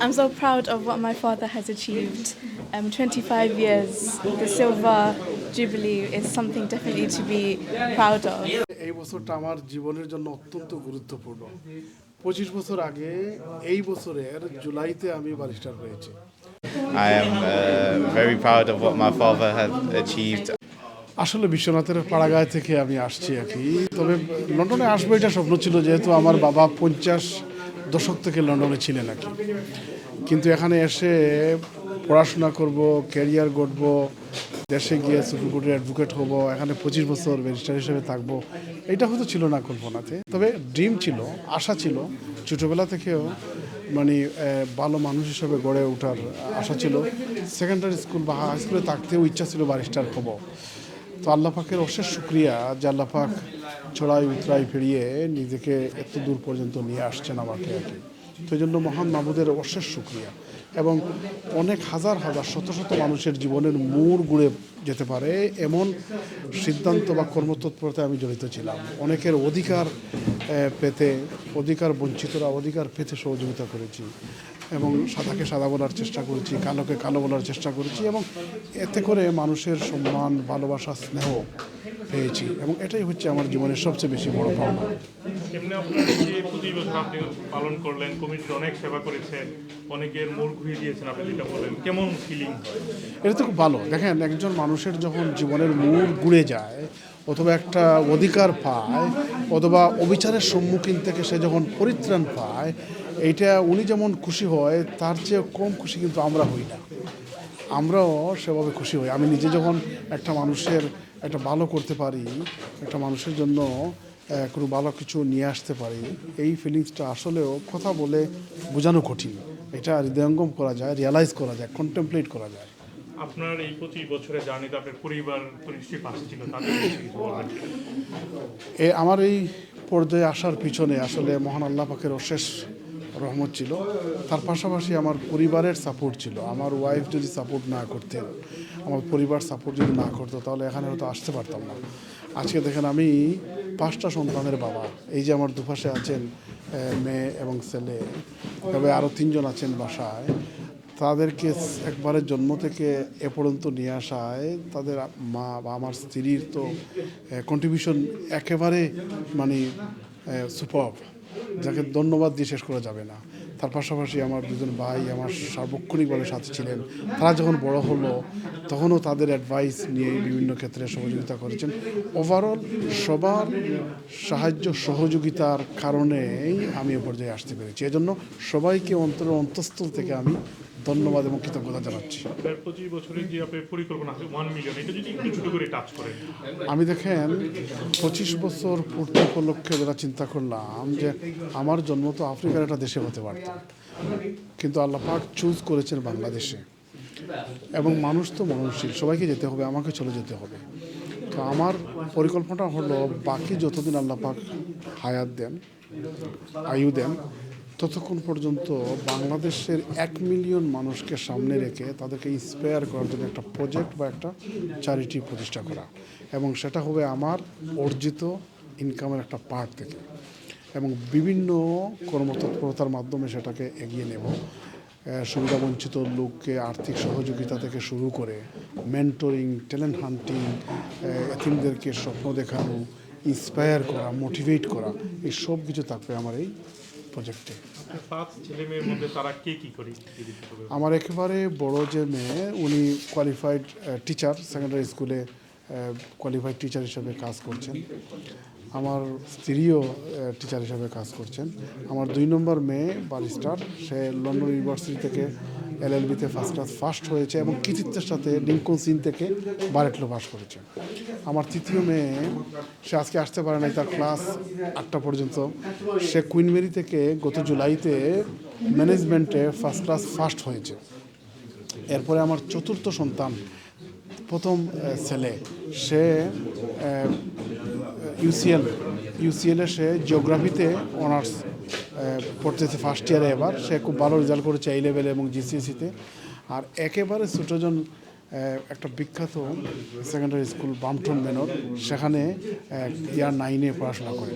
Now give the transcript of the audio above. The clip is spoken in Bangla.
I'm so proud of what my father has achieved. Um, 25 years, the Silver Jubilee is something definitely to be proud of. এই বছরটা আমার জীবনের জন্য অত্যন্ত গুরুত্বপূর্ণ পঁচিশ বছর আগে এই বছরের জুলাইতে আমি বারিস্টার হয়েছি I am uh, very proud of what my father has achieved. আসলে বিশ্বনাথের পাড়াগায় থেকে আমি আসছি আর কি তবে লন্ডনে আসব এটা স্বপ্ন ছিল যেহেতু আমার বাবা পঞ্চাশ দশক থেকে লন্ডনে ছিলেন আর কি কিন্তু এখানে এসে পড়াশোনা করব ক্যারিয়ার গড়ব, দেশে গিয়ে সুপ্রিম কোর্টের অ্যাডভোকেট হব, এখানে পঁচিশ বছর ব্যারিস্টার হিসেবে থাকব, এটা হয়তো ছিল না কল্পনাতে। তবে ড্রিম ছিল, আশা ছিল, ছোটোবেলা থেকেও মানে ভালো মানুষ হিসেবে গড়ে ওঠার আশা ছিল। সেকেন্ডারি স্কুল বা হাই স্কুলে থাকতেও ইচ্ছা ছিল ব্যারিস্টার হব। তো আল্লাহ পাকের অশেষ শুক্রিয়া, যে আল্লাহ পাক ছড়াই উতরাই ফিরিয়ে নিজেকে এত দূর পর্যন্ত নিয়ে আসছেন আমাকে আর কি। তো জন্য মহান মাহবুদের অশেষ শুক্রিয়া। এবং অনেক হাজার হাজার, শত শত মানুষের জীবনের মূর ঘুরে যেতে পারে এমন সিদ্ধান্ত বা কর্মতৎপরতায় আমি জড়িত ছিলাম। অনেকের অধিকার পেতে, অধিকার বঞ্চিতরা অধিকার পেতে সহযোগিতা করেছি। এবং সাদাকে সাদা বলার চেষ্টা করেছি কালোকে কালো বলার চেষ্টা করেছি এবং এতে করে মানুষের সম্মান ভালোবাসা স্নেহ পেয়েছি এবং এটাই হচ্ছে আমার জীবনের সবচেয়ে বেশি বড় পাওনা। পালন করলেন অনেক সেবা করেছেন অনেকের মোড় ঘুরিয়ে দিয়েছেন আপনি যেটা বলেন কেমন ফিলিং এটা তো খুব ভালো। দেখেন একজন মানুষের যখন জীবনের মূল ঘুরে যায় অথবা একটা অধিকার পায় অথবা অবিচারের সম্মুখীন থেকে সে যখন পরিত্রাণ পায় এইটা উনি যেমন খুশি হয় তার চেয়ে কম খুশি কিন্তু আমরা হই না। আমরাও সেভাবে খুশি হই। আমি নিজে যখন একটা মানুষের একটা ভালো করতে পারি একটা মানুষের জন্য কোনো ভালো কিছু নিয়ে আসতে পারি এই ফিলিংসটা আসলেও কথা বলে বোঝানো কঠিন। এটা হৃদয়ঙ্গম করা যায় রিয়ালাইজ করা যায় কন্টেমপ্লেট করা যায়। আপনার এই পঁচিশ বছরের জার্নিতে আপনার পরিবার তো নিশ্চয়ই পাশে ছিল তাদের বিষয়ে কিছু বলবেন? এ আমার এই পর্যায়ে আসার পিছনে আসলে মহান আল্লাহ পাকের অশেষ রহমত ছিল। তার পাশাপাশি আমার পরিবারের সাপোর্ট ছিল। আমার ওয়াইফ যদি সাপোর্ট না করতেন আমার পরিবার সাপোর্ট যদি না করতো, তাহলে এখানে হয়তো আসতে পারতাম না। আজকে দেখেন আমি পাঁচটা সন্তানের বাবা। এই যে আমার দুপাশে আছেন মেয়ে এবং ছেলে, তবে আরও তিনজন আছেন বাসায়। তাদেরকে একবারে জন্ম থেকে এ পর্যন্ত নিয়ে আসায়, তাদের মা বা আমার স্ত্রীর তো কন্ট্রিবিউশন একেবারে মানে সুপার যাকে ধন্যবাদ দিয়ে শেষ করা যাবে না। তার পাশাপাশি আমার দুজন ভাই আমার সার্বক্ষণিকভাবে সাথে ছিলেন। তারা যখন বড় হলো, তখনও তাদের অ্যাডভাইস নিয়ে বিভিন্ন ক্ষেত্রে সহযোগিতা করেছেন। ওভারঅল সবার সাহায্য সহযোগিতার কারণেই আমি এ পর্যায়ে আসতে পেরেছি। এজন্য সবাইকে অন্তর অন্তঃস্থল থেকে আমি ধন্যবাদ এবং কৃতজ্ঞতা জানাচ্ছি। পঁচিশ বছরের যে আপনার পরিকল্পনা আছে ওয়ান মিলিয়ন এটা যদি একটু ছোট করে টাচ করেন। আমি দেখেন পঁচিশ বছর পূর্তি উপলক্ষে যারা চিন্তা করলাম যে আমার জন্ম তো আফ্রিকার একটা দেশে হতে পারত। কিন্তু আল্লাহ পাক চুজ করেছেন বাংলাদেশে। এবং মানুষ তো মননশীল সবাইকে যেতে হবে আমাকে চলে যেতে হবে। তো আমার পরিকল্পনা হলো বাকি যতদিন আল্লাহ পাক হায়াত দেন আয়ু দেন ততক্ষণ পর্যন্ত বাংলাদেশের এক মিলিয়ন মানুষকে সামনে রেখে তাদেরকে ইন্সপায়ার করার জন্য একটা প্রজেক্ট বা একটা চ্যারিটি প্রতিষ্ঠা করা। এবং সেটা হবে আমার অর্জিত ইনকামের একটা পার্ট থেকে। এবং বিভিন্ন কর্মতৎপরতার মাধ্যমে সেটাকে এগিয়ে নেব। সুবিধাবঞ্চিত লোককে আর্থিক সহযোগিতা থেকে শুরু করে মেন্টরিং ট্যালেন্ট হান্টিং এতিমদেরকে স্বপ্ন দেখানো ইন্সপায়ার করা মোটিভেট করা, এই সব কিছু থাকবে আমার এই প্রজেক্টে। আমার একেবারে বড় যে মেয়ে উনি কোয়ালিফাইড টিচার সেকেন্ডারি স্কুলে কোয়ালিফাইড টিচার হিসাবে কাজ করছেন। আমার স্ত্রীও টিচার হিসাবে কাজ করছেন। আমার দুই নম্বর মেয়ে বারিস্টার সে লন্ডন ইউনিভার্সিটি থেকে এলএলবিতে ফার্স্ট ক্লাস ফার্স্ট হয়েছে এবং কৃতিত্বের সাথে লিঙ্কন সিন থেকে বারেটলো পাস করেছে। আমার তৃতীয় মেয়ে, সে আজকে আসতে পারে নাই, তার ক্লাস আটটা পর্যন্ত। সে কুইন মেরি থেকে গত জুলাইতে ম্যানেজমেন্টে ফার্স্ট ক্লাস ফার্স্ট হয়েছে। এরপরে আমার চতুর্থ সন্তান, প্রথম ছেলে, সে ইউসিএল ইউসিএলে সে জিওগ্রাফিতে অনার্স পড়তেছে ফার্স্ট ইয়ারে এবার। সে খুব ভালো রেজাল্ট করেছে এই লেভেলে এবং জিসিএসিতে আর একেবারে ছোটোজন একটা বিখ্যাত সেকেন্ডারি স্কুল বামটন মেনর সেখানে ইয়ার নাইনে পড়াশোনা করে।